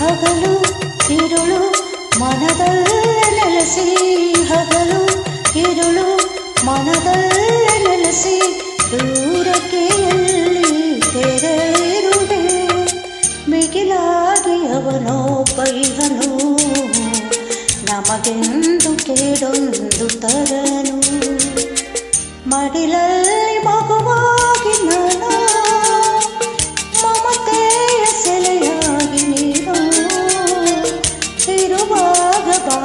ಹಗಲು ಇರುಳು, ಮನದಲ್ಲೇ ನೆಲೆಸಿ, ಹಗಲು ಇರುಳು, ಮನದಲ್ಲೇ ನೆಲೆಸಿ, ದೂರಕ್ಕೆ ಎಲ್ಲಿ ತೆರೆಯಿರುವೆ? ಮಿಗಿಲಾಗಿ ಅವನೋ ಬೈಹನು ನಮಗೆಂದು ಕೇಡೊಂದು ತರನು. ಮಡಿಲಲ್ಲಿ ಮಗುವಾಗಿ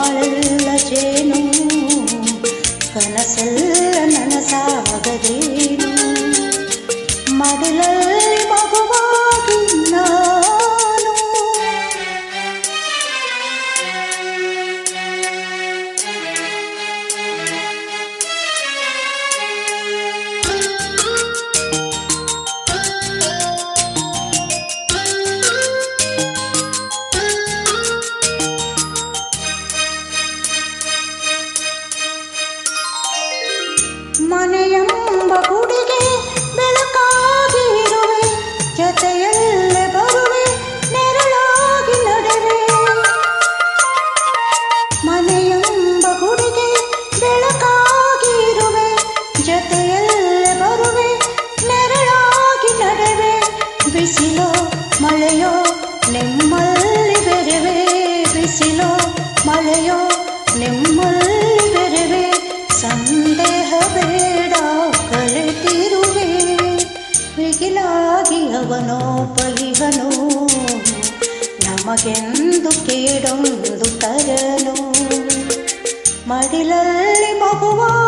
వాళ్ళచేను కనసల్ ಬಿಗಿಲಾಗಿ ಪಲಿಹನೋ ನಮಗೆಂದು ಕೇಡೊಂದು ತರನು. ಮಡಿಲಲ್ಲಿ ಮಗುವಾ